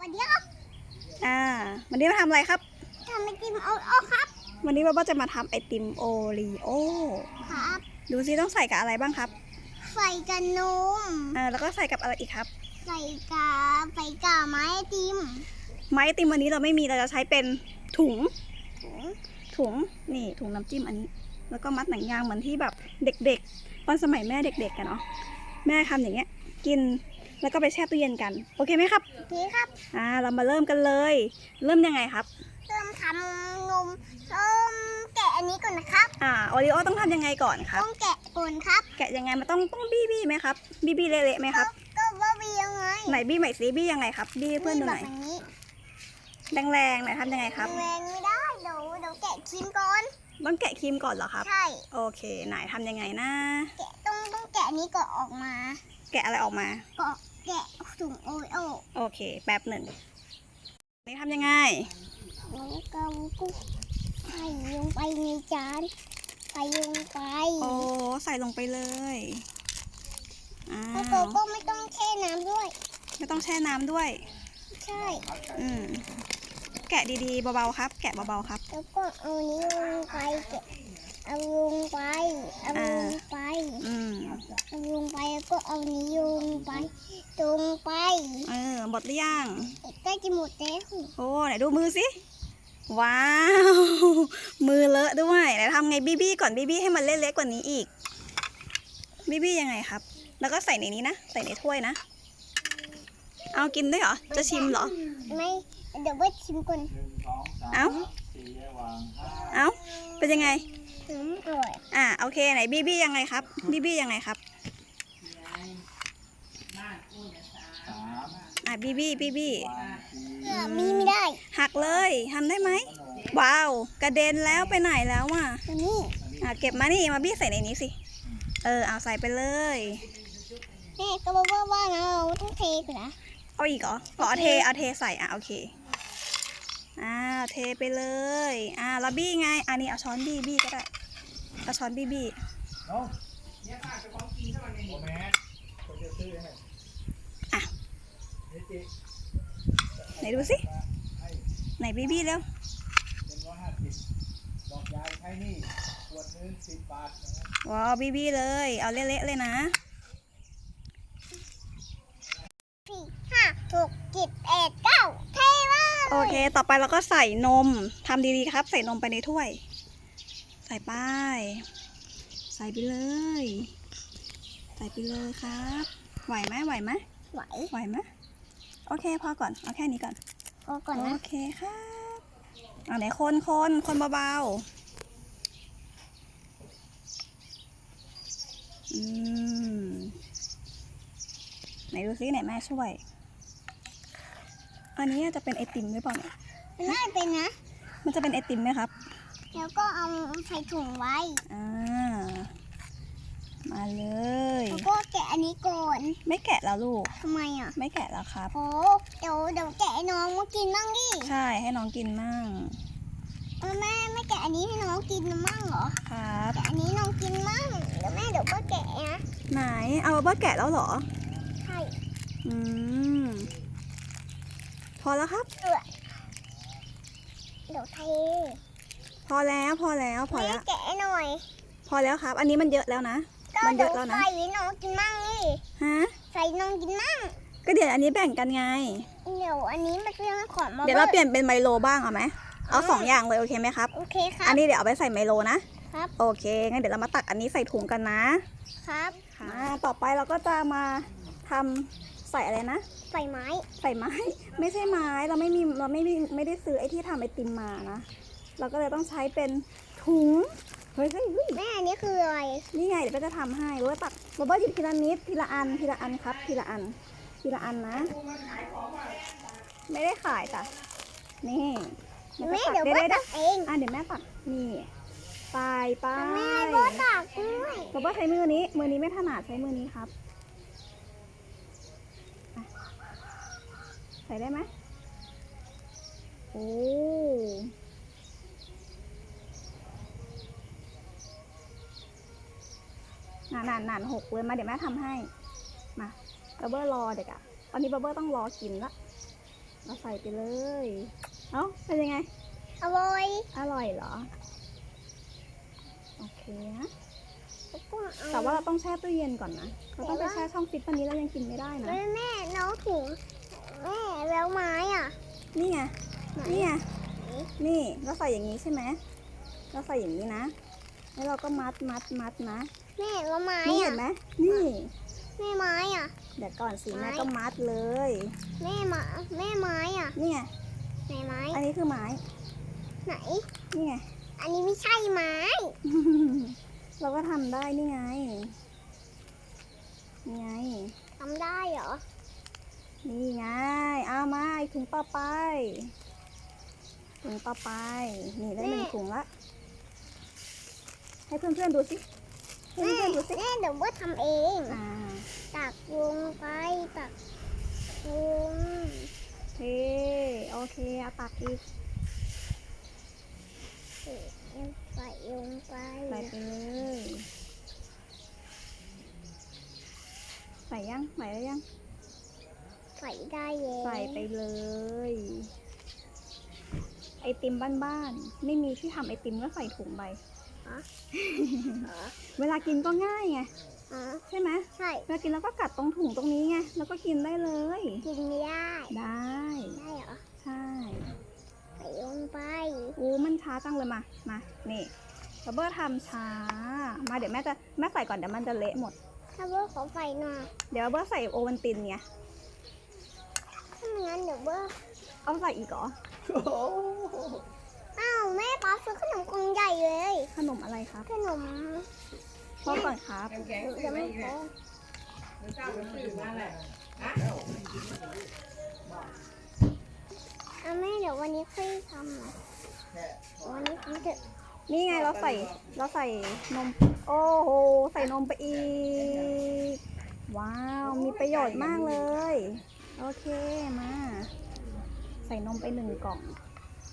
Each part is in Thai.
วันนี้ครับอ่า วันนี้มาทำอะไรครับทำไอติมโอโอครับ วันนี้บ้าจะมาทำไอติมโอรีโอ ครับ ดูซิต้องใส่กับอะไรบ้างครับ ใส่กับนมอ่าแล้วก็ใส่กับอะไรอีกครับ ใส่กับใส่กับไม้ไอติม ไม้ไอติมวันนี้เราไม่มีเราจะใช้เป็นถุง ถุง ถุง นี่ถุงน้ำจิ้มอันนี้ แล้วก็มัดหนังยางเหมือนที่แบบเด็กๆ ตอนสมัยแม่เด็กๆกันเนาะ แม่ทำอย่างเงี้ย กิน แล้วก็ไปแช่ตู้เย็นกัน โอเคไหมครับโอเคครับ อ่า เรามาเริ่มกันเลย เริ่มยังไงครับ เริ่มทำนมเริ่มแกะอันนี้ก่อนนะครับ อ่า โอริโอต้องทำยังไงก่อนครับ ต้องแกะก่อนครับ แกะยังไง มันต้องต้องบี้บี้ไหมครับ บี้บี้เละๆไหมครับ ก็ว่าวียังไง ไหนบี้ใหม่สิบี้ยังไงครับ บี้ให้เพื่อนดูหน่อยแบบนี้แรงๆหน่อยทำยังไงครับ แรงไม่ได้เดี๋ยวเดี๋ยวแกะครีมก่อน ต้องแกะครีมก่อนเหรอครับ ใช่ โอเค ไหนทำยังไงนะ แกะต้องต้องแกะอันนี้ก่อนออกมา แกะอะไรออกมา ก็แกะถุงโอโอโอเค แป๊บหนึ่ง นี่ทำยังไงแล้วก็กุ๊กใส่ลงไปในจานใส่ลงไปโอ้ใส่ลงไปเลยอ้าแล้วก็วก็ไม่ต้องแช่น้ำด้วย ไม่ต้องแช่น้ำด้วย ใช่อืมแกะดีๆเบาๆครับ แกะเบาๆครับ แล้วก็เอานี้ลงไปแกะ เอาลงไป เอาลงไป อืมเอาลงไปแล้วก็เอานี้ลงไปลงไป เออหมดหรือยังใกล้จะหมดแล้วโอ้ไหนดูมือสิ ว้าว มือเลอะด้วยไหนทำไงบี้บี้ก่อนบี้บี้ให้มันเล็กๆกว่านี้อีกบี้บี้ยังไงครับ แล้วก็ใส่ในนี้นะ ใส่ในถ้วยนะ เอากินด้วยเหรอ จะชิมเหรอ ไม่ เดี๋ยวว่าชิมก่อน เอ้าเอ้าเป็นยังไง อืมอร่อยอ่าโอเคไหนบี้บี้ยังไงครับ บี้บี้ยังไงครับอ่าบี้บี้บี้บี้เออมีไม่ได้หักเลยทำได้ไหมว้าว กระเด็นแล้วไปไหนแล้วอะตัวนี้อะเก็บมานี่มาบี้ใส่ในนี้สิ เออเอาใส่ไปเลย แม่ก็บอกว่าว่าเราต้องเทก่อนนะเอาอีกเหรออ๋อเอาเทเอาเทใส่อะโอเคอ่าเทไปเลย อ่าแล้วบี้ไง อันนี้เอาช้อนบี้บี้ก็ได้ เอาช้อนบี้บี้อะไหนดูสิ ไหนบี้บี้เร็วบอกยายใช้นี่ขวดนึงสิบบาทนะว้าวบี้บี้เลย เอาเละๆเลยนะสี่ห้าหกเจ็ดแปดเก้าเทมากโอเค ต่อไปเราก็ใส่นมทำดีๆครับ ใส่นมไปในถ้วย ใส่ไปใส่ไปเลย ใส่ไปเลยครับ ไหวไหมไหวไหมไหวไหวไหมโอเคพอก่อนเอาแค่นี้ก่อนพอก่อนโอนะเคครับอ่าไหนคนคนคนเบาๆอืมไหนดูซิไหนแม่ช่วย อันนี้จะเป็นไอติมหรือเปล่าเนี่ย น่าเป็นนะ มันจะเป็นไอติมไหมครับ แล้วก็เอาใส่ถุงไว้อ่ามาเลย แล้วก็แกะอันนี้ก่อนไม่แกะแล้วลูก ทำไมอะไม่แกะแล้วครับ โอ้เดี๋ยวเดี๋ยวแกะให้น้องมากินบ้างดิใช่ให้น้องกินมั่งเออแม่ไม่แกะอันนี้ให้น้องกินมั่งเหรอครับ แกะอันนี้น้องกินมั่งเดี๋ยวแม่เดี๋ยวก็แกะนะไหนเอาบับเบิ้ลแกะแล้วเหรอ ใช่อืม พอแล้วครับเออเดี๋ยวเท พอแล้วพอแล้วพอแม่แล้ว แกะให้หน่อย พอแล้วครับ อันนี้มันเยอะแล้วนะ ก็มันเยเดี๋ยอะวแล้วนะใส่ให้น้องกินมั่งนี่ฮะใส่น้องกินมั่งก็เดี๋ยวอันนี้แบ่งกันไง เดี๋ยวอันนี้มันเป็นของมาเดี๋ยวเราเปลี่ยนเป็นไมโลบ้างเอาไหมเอาสองอย่างเลยโอเคไหมครับโอเคครัอับนนี้เดี๋ยวเอาไปใส่ไมโลนะครับ โอเคงั้นเดี๋ยวเรามาตักอันนี้ใส่ถุงกันนะ ครับมาต่อไปเราก็จะมาทำใส่อะไรนะใส่ไม้ ใส่ไม้ ไม่ใช่ไม้ เราไม่มี เราไม่มี ไม่ได้ซื้อไอ้ที่ทำไอติมมานะ เราก็เลยต้องใช้เป็นถุงเฮ้ยเฮ้ยเฮ้ยแม่อันนี้คืออะไรนี่ไงเดี๋ยวก็จะทำให้เว่าตักบอกว่าหยิบทีละนิดทีละอันทีละอันครับ ทีละอัน ทีละอันนะ ไม่ได้ขายจ้ะนี่แม่ก็เดี๋ยวตักพ่อได้ตักเองอะเดี๋ยวแม่ตักนี่ไปไปแม่พ่อตักด้วยบอกว่าใช้มือนี้ มือนี้ไม่ถนัดใช้มือนี้ครับอะใส่ได้ไหมโอ้ นานานนานหกเลยมาเดี๋ยวแม่ทำให้ มาบับเบิ้ลรอเด็กอะตอนนี้บับเบิ้ลต้องรอกินละเราใส่ไปเลย เอ้าเป็นยังไง อร่อย อร่อยเหรอ โอเคนะแล้วก็เอแต่ว่าเราต้องแช่ตู้เย็นก่อนนะ เราต้องไปแช่ช่องฟิตตอนนี้เรายังกินไม่ได้นะ แม่แม่น้องถุงแม่แล้วไม้อะ นี่ไงไหนนี่ไง นี่เราใส่อย่างนี้ใช่ไหมเราใส่อย่างนี้นะ แล้วเราก็มัดมัดมัดนะ แม่แล้วไม้นี่อะเห็นไหมนี่ แม่ไม้อะ เดี๋ยวก่อนสิไม้ แม่ก็มัดเลย แม่ไม้แม่ไม้อะนี่ไง ไหนไม้ อันนี้คือไม้ ไหน นี่ไง อันนี้ไม่ใช่ไม้ เราก็ทำได้นี่ไง นี่ไง ทำได้เหรอ นี่ไง เอามาอีกถุงต่อไป ถุงต่อไป นี่ได้หนึ่งถุงละ ให้เพื่อนๆดูสิให้ แม่เพื่อนๆดูสิแม่เดี๋ยวว่าทำเองอ่าตักวงไปตักวงเทโอเคเอาตักอีกใส่ลงไปใส่ไปเลยใส่ยังใส่แล้วยัง ใส่ได้เลยใส่ไปเลย ไอติมบ้านๆไม่มีที่ทำไอติมก็ใส่ถุงไป เหรอเวลากินก็ง่ายไงอ๋อใช่ไหมใช่เวลากินแล้วก็กัดตรงถุงตรงนี้ไงแล้วก็กินได้เลย กินไม่ได้ได้ได้เหรอใช่ใส่ลงไปอู้มันช้าจังเลยมามานี่บับเบอร์ทำช้า มาเดี๋ยวแม่จะแม่ใส่ก่อนเดี๋ยวมันจะเละหมดถ้าเบอร์ขอไฟหน่อยเดี๋ยวบับเบอร์ใส่โอวันตินไงถ้าไม่งั้นเดี๋ยวเบอร์เอาใส่อีกเหรอ ป๊าซื้อขนมกล่องใหญ่เลย ขนมอะไรครับขนมพ่อก่อนครับจะไม่พอเอาแม่เดี๋ยววันนี้ค่อยทำนะวันนี้ทำเถอะนี่ไงเราใส่เราใส่นม โอ้โห ใส่นมไปอีก ว้าว มีประโยชน์มากเลย โอเคมา ใส่นมไปหนึ่งกล่อง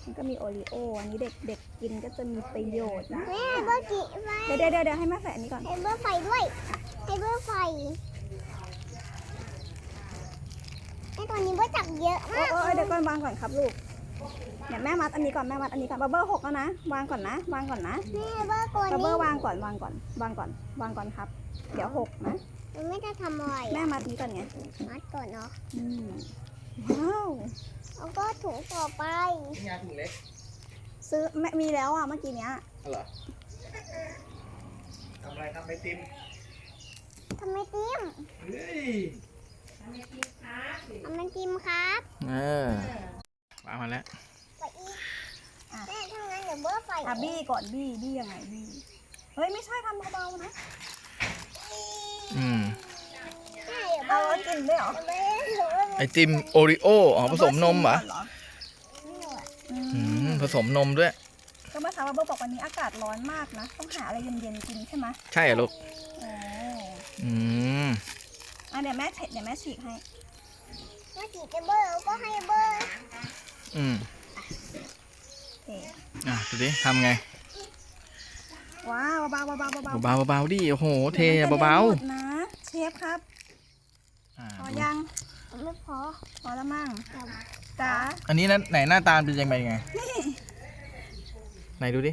มันก็มีโอรีโอ อันนี้เด็กเด็กกินก็จะมีประโยชน์นะ แม่เบอร์กี่ไฟเดี๋ยวเดี๋ยวเดี๋ยวเดี๋ยวให้แม่ใส่อันนี้ก่อน ให้เบอร์ไฟด้วยให้เบอร์ไฟไอ้ตัวนี้เบอร์จับเยอะโอ้มากโอ้เดี๋ยวก่อนวางก่อนครับลูกเดี๋ยวแม่มัดอันนี้ก่อนแม่มัดอันนี้ก่อนบับเบิ้ลหกแล้วนะ วางก่อนนะ วางก่อนนะแม่เบอร์ตัวบับนี้เบิ้ลวางก่อนวางก่อน วางก่อน วางก่อนครับ เดี๋ยวหกนะ มันไม่ได้ทำอะไรแม่อะมัดนี้ก่อนไงมัดก่อนเนาะอืม ว้าว แล้วก็ถุงต่อไป นี่ไงถุงเล็กซื้อแม่มีแล้วอะเมื่อกี้เนี้ยอ๋อเหรอทำอะไรทำไอติมทำไมติมเฮ้ยทำไมติมครับเออวางมาแล้วไปอีกแม่ถ้างั้นเดี๋ยวเบอร์ไฟอะบี้ก่อนบี้บี้ยังไงบี้เฮ้ยไม่ใช่ทำเบาๆนะอืมแม่เดี๋ยวเบเอาอร์แล้วกินด้วยเหรอ ไอติมโอริโออ๋อผสมนมเหรออือืมมผสมนมด้วย ก็เมื่อเช้าบับเบิ้ลบอกวันนี้อากาศร้อนมากนะ ต้องหาอะไรเย็นๆกินใช่ไหมใช่เหรอลูกโอ้อืมอะเดี๋ยวแม่เฉดเดี๋ยวแม่ฉีกให้เมื่อกี้จะเบอร์ก็ให้เบอร์อืมโอเคอะดูดิทำไงว้าวเบาๆเบาๆเบาๆเบาๆเบาๆดิโอ้โหเทดี๋ยวมันจะเบาหมดนะเชฟครับๆอ่าพอยัง ไม่พอ พอแล้วมั้งจ๋าอันนี้นะไหนหน้าตาเป็นยังไงไง ไหนดูดิ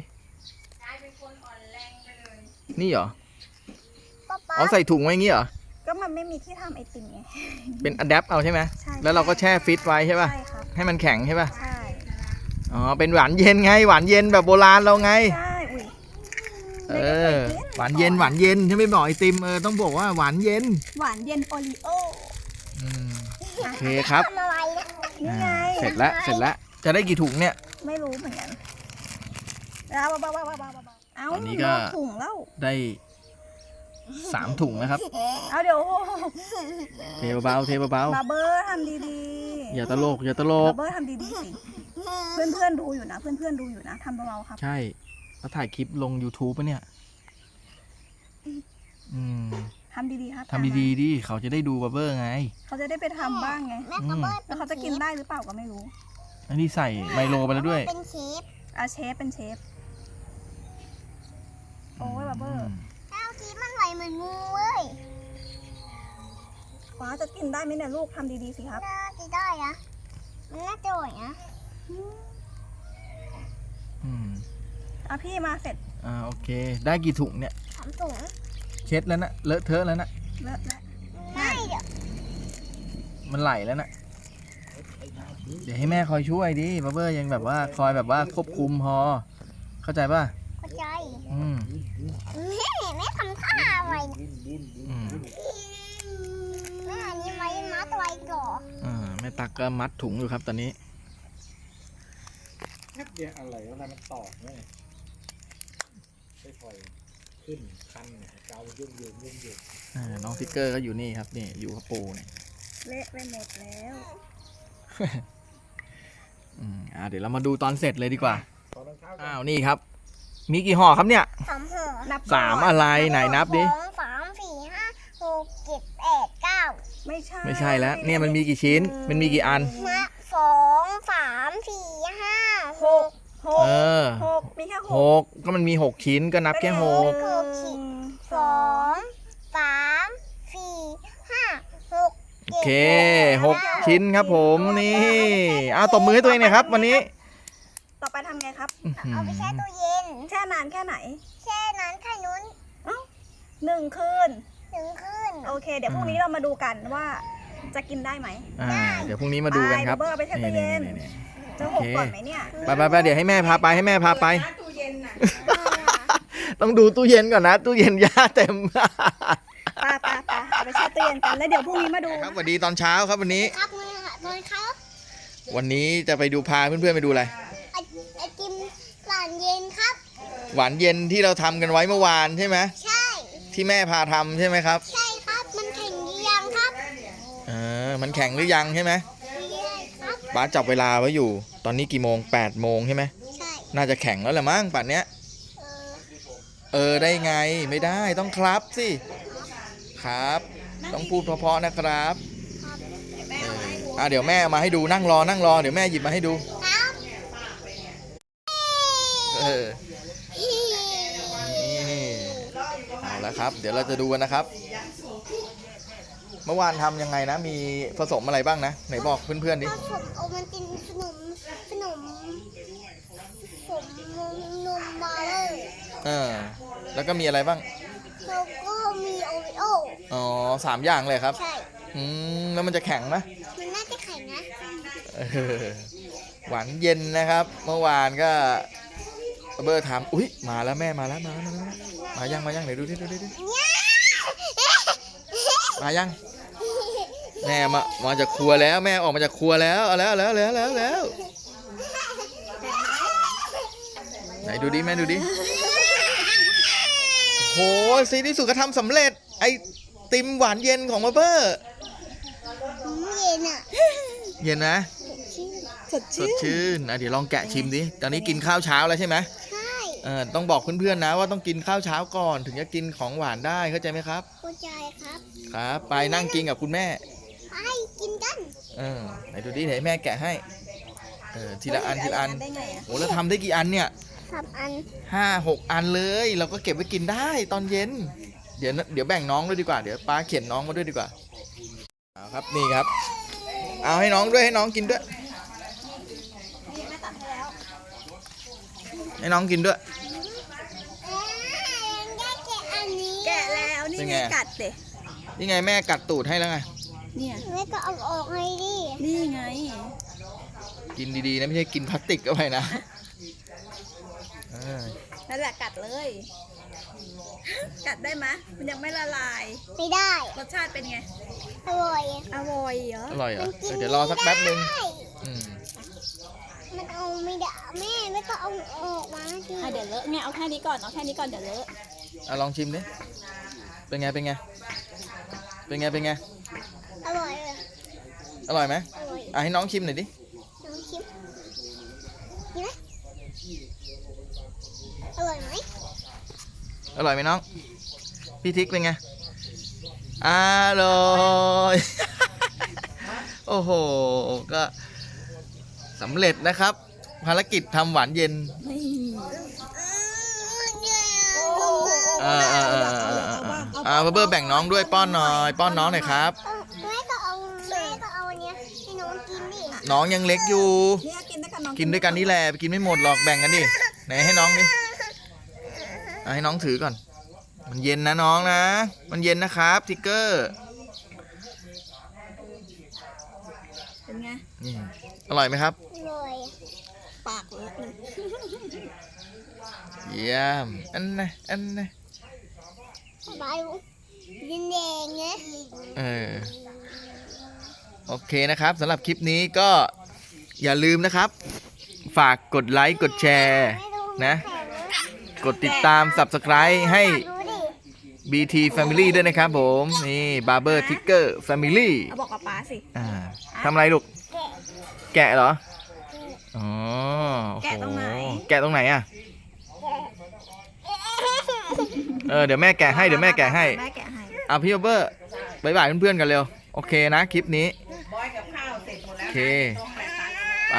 นี่เหรอป๊าป๊าเอาใส่ถุงไว้อย่างงี้เหรอ ก็มันไม่มีที่ทำไอติมไง เป็นอะแดปเอาใช่ไหมใช่ แล้วเราก็แช่ฟิตไว้ใช่ป่ะ ใช่ครับ ให้มันแข็งใช่ป่ะ ใช่อ๋อ เป็นหวานเย็นไง หวานเย็นแบบโบราณเราไง ใช่อุ้ยเอไม่ได้อเคยกินหวานเย็นหวานเย็นถ้าไม่บอกไอติมเออต้องบอกว่าหวานเย็น หวานเย็นโอรีโออืม โอเคครับ ทำอะไรนะนี่ไงอ่าเสร็จแล้วเสร็จแล้วจะได้กี่ถุงเนี่ย ไม่รู้เหมือนกันเอาเบาๆเบาๆเบาๆเบาๆเอาตอนนี้ก็นอกถุงแล้วได้สามถุงนะครับเอาเดี๋ยวเทเบาๆเทเบาบาร์เบอร์ทำดีๆๆอย่าตลกอย่าตลบากร์เบอร์ทำดีๆสิเพื่อนๆดูอยู่นะเพื่อนๆดูอยู่นะทำเบาๆครับ ใช่เขาถ่ายคลิปลง YouTube ปะเนี่ย อืม ทำดีๆครับทำดีๆดิเขาจะได้ดูบับเบอร์ไงๆเขาจะได้ไปทำบ้างไง แม่ก็เบอร์แล้วเขาจะกินได้หรือเปล่าก็ไม่รู้ อันนี้ใส่ไมโลไปแล้วด้วย เป็นเชฟอาเชฟเป็นเชฟ โอ้ยบาร์เบอร์ข้าวชีสมันไหลเหมือนงูเว้ยฟ้าจะกินได้ไหมเนี่ยลูกทำดีๆสิครับ น่าจะได้อะมันน่าจะอร่อยนะอืมเอาพี่มาเสร็จ อ่าโอเค ได้กี่ถุงเนี่ยสามถุง เช็ดแล้วนะเลอะเทอะแล้วนะเลอะแล้วไม่เดี๋ยวมันไหลแล้วนะเดี๋ยวให้แม่คอยช่วยดิบับเบอร์ยังแบบว่าคอยแบบว่าควบคุมพอ เข้าใจป่ะเข้าใจอืมแม่แม่ทำท่าอะไรเนี่ยอืมแม่อันนี้ไว้มัดไว้ก่อนอ่าแม่ตักก็มัดถุงอยู่ครับตอนนี้แค่เดียวอะไรแล้วมันตอกเนี่ยไม่ค่อย ขึ้นคันเนี่ยเกายุ่งยุ่งยุ่งยุ่งอ่าน้องทิกเกอร์ก็อยู่นี่ครับนี่อยู่กับปูเนี่ยเละไปหมดแล้วอืมอ่าเดี๋ยวเรามาดูตอนเสร็จเลยดีกว่าตอนนั้นเท้าอ้าวนี่ครับ มีกี่ห่อครับเนี่ย สามห่อนับสามก่นอะไรไหนนับดิ สองสามสี่ห้าหกเจ็ดแปดเก้าไม่ใช่ไม่ใช่แล้ว เนี่ยมันมีกี่ชิ้น มันมีกี่อัน มาสองสามสี่ห้าหก หเอกอหกมีแค่หหกกก็มันมีหกชิ้นก็นับแค่หกหนึ่งสองสามสี่ห้าหกโอเคหกชิ้นครับผมนี่อ้าวตบมือให้ตัวเองหน่อยครับ วันนี้ต่อไปทำไงครับอื้อหือเอาไปแช่ตู้เย็น แช่นานแค่ไหนแช่นั้นแค่นู้นหนึ่งคืน ถึงขึ้น โอเค เดี๋ยวพรุ่งนี้เรามาดูกันว่าจะกินได้ไหม อ่าเดี๋ยวพรุ่งนี้มาดูกันครับไปเบอร์ไปแช่ตู้เย็นนี่ๆๆ จะหกก่อนไหมเนี่ยๆไปไปไปเดี๋ยวให้แม่พาไปให้แม่พาไปตู้เย็นน่ะต้องดูตู้เย็นก่อนนะ ตู้เย็นย่าเต็มปาปาปาเอาไปแช่ตู้เย็นกันแล้วเดี๋ยวพรุ่งนี้มาดูครับสวัสดีตอนเช้าครับวันนี้ ครับมือค่ะตอนครับวันนี้จะไปดูพาเพื่อนๆไปดูอะไรไอไอติมหลานเย็นครับ หวานเย็นที่เราทำกันไว้เมื่อวานใช่ไหมใช่ ที่แม่พาทำใช่ไหมครับใช่ครับ มันแข็งหรือยังครับ เออมันแข็งหรือยังใช่ไหมไม่ได้ครับ ป้าจับเวลาไว้อยู่ ตอนนี้กี่โมง8ปดโมงใช่ไหมใช่น่าจะแข็งแล้วแหละมั้งป่านเนี้ย เออเออได้ไงไม่ได้ต้องครับสิครับ ต้องพูดเพราะๆนะครับเอออะเดี๋ยวแม่เอามาให้ดูนั่งรอนั่งรอเดี๋ยวแม่หยิบมาให้ดู ครับเออนี่เอาละครับ เดี๋ยวเราจะดูกันนะครับ เมื่อวานทำยังไงนะ มีผสมอะไรบ้างนะ ไหนบอกเพื่อนๆดิผสมโอมันตินขนมขนมผมนมนมมาเลยเออ แล้วก็มีอะไรบ้าง แล้วก็มีโอริโออ๋อสามอย่างเลยครับ ใช่ อืม แล้วมันจะแข็งไหมมันน่าจะแข็งนะ เออหวานเย็นนะครับ เมื่อวานก็เบอร์ถาม อุ้ยมาแล้วแม่มาแล้วมาแล้วมาแล้วมายังมายังไหนดูดิดูดิดูดิมายัง แม่มามาจากครัวแล้วแม่ออกมาจากครัวแล้วเอาแล้วเอาแล้วเอาแล้วเอาแล้วเอาแล้วไหนดูดิแม่ดูดิโหซีที่สุดก็ทำสำเร็จ ไอติมหวานเย็นของมาเบอร์อืมเย็นอะเย็นนะสดสชื่ดนชื่นอะเดี๋ยวลองแกะชิมดิตอนนี้กินข้าวเช้าแล้วใช่ไหมใช่เออต้องบอกเพื่อนๆนะว่าต้องกินข้าวเช้าก่อน ถึงจะกินของหวานได้เข้าใจไหมครับเข้าใจครับ ครับ ไปนั่งกินกับคุณแม่ ไปกินกันเออไหนดูดิไหนแม่แกะให้เออทีละอันทีละอันได้ไงอะโอ้แล้วทำได้กี่อันเนี่ยทำอันห้าหกอันเลย เราก็เก็บไว้กินได้ตอนเย็น เดี๋ยวนะเดี๋ยวแบ่งน้องด้วยดีกว่าเดี๋ยวป้าเขียนน้องมาด้วยดีกว่าเอาครับนี่ครับ เอาให้น้องด้วยให้น้องกินด้วยให้น้องกินด้วย เอ๊ะยังได้แกะอันนี้ แกะแล้วนี่เป็นไงไง กัดเด็ นี่ไงแม่กัดตูดให้แล้วไง เนี่ยแม่ก็เอาออกให้ดินี่ไง กินดีๆนะไม่ใช่กินพลาสติกเข้าไปนะเออนั่นแหละกัดเลย กัดได้ไหมมันยังไม่ละลาย ไม่ได้ รสชาติเป็นไง อร่อยอร่อยเหรอ อร่อยเหรมัอนกินเดี๋ยวรอสักแป๊บนึงไม่ได้อืมมันเอาไม่ได้แม่แม่ก็เอาออกมาดิอะเดี๋ยวเลอะเนี่ยเอาแค่นี้ก่อน เอาแค่นี้ก่อนเดี๋ยวเลอะอะลองชิมดิเป็นไงเป็นไงเป็นไงเป็นไง อร่อยเลยอร่อยไหมอร่อยอะให้น้องชิมหน่อยดิ ลองชิมดีไหมอร่อยไหมอร่อยไหมน้อง พี่ทิกเป็นไง อร่อย โอ้โห ก็สำเร็จนะครับ ภารกิจทำหวานเย็นนี่อ่าอ่าอ่าอ่าอ่าอ่าอ่าเบอร์แบ่งน้องด้วยป้อนหน่อย ป้อนน้องหน่อยครับแม่ก็เอาแม่ก็เอาอั นเนี้ยให้น้องกินดิอะน้องยังเล็กอยู่ เนี่ยกินด้วยกันน้องกินด้วยกันนี่แหละไปกินไม่หมดหรอกแบ่งกันดิไหนให้น้องดิเอาให้น้องถือก่อน มันเย็นนะน้องนะ มันเย็นนะครับทิกเกอร์เป็นไงนี่อร่อยไหมครับเลยปากเลอะเลยเยี่ยมอันนะอันนะใบดินแดงไงเออ โอเคนะครับสำหรับคลิปนี้ก็อย่าลืมนะครับ ฝากกดไลค์กดแชร์นะ กดติดตาม Subscribe ให้ดูดิ BT Family ด้วยนะครับผมนี่ Barber Ticker Family เอาบอกกับป๊าสิอ่าทำอะไรลูก แกะแกะเหรอ อ๋อโอ้โแกะตรงไหนแกะตรงไหนอะ เออเดี๋ยวแม่แกะให้เดี๋ยวแม่แกะให้ แม่แกะให้ เอาพี่เบอร์บายบายเพื่อนๆกันเร็ว โอเคนะคลิปนี้บอยกับข้าว เคไป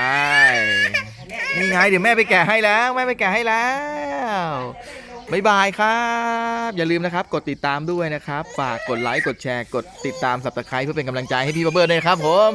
นี่ไงเดี๋ยวแม่ไปแกะให้แล้ว แม่ไปแกะให้แล้วบายบายครับ อย่าลืมนะครับ กดติดตามด้วยนะครับ ฝากกดไลค์กดแชร์กดติดตามสับตะไคร้เพื่อเป็นกำลังใจให้พี่เบอร์ด้วยครับผม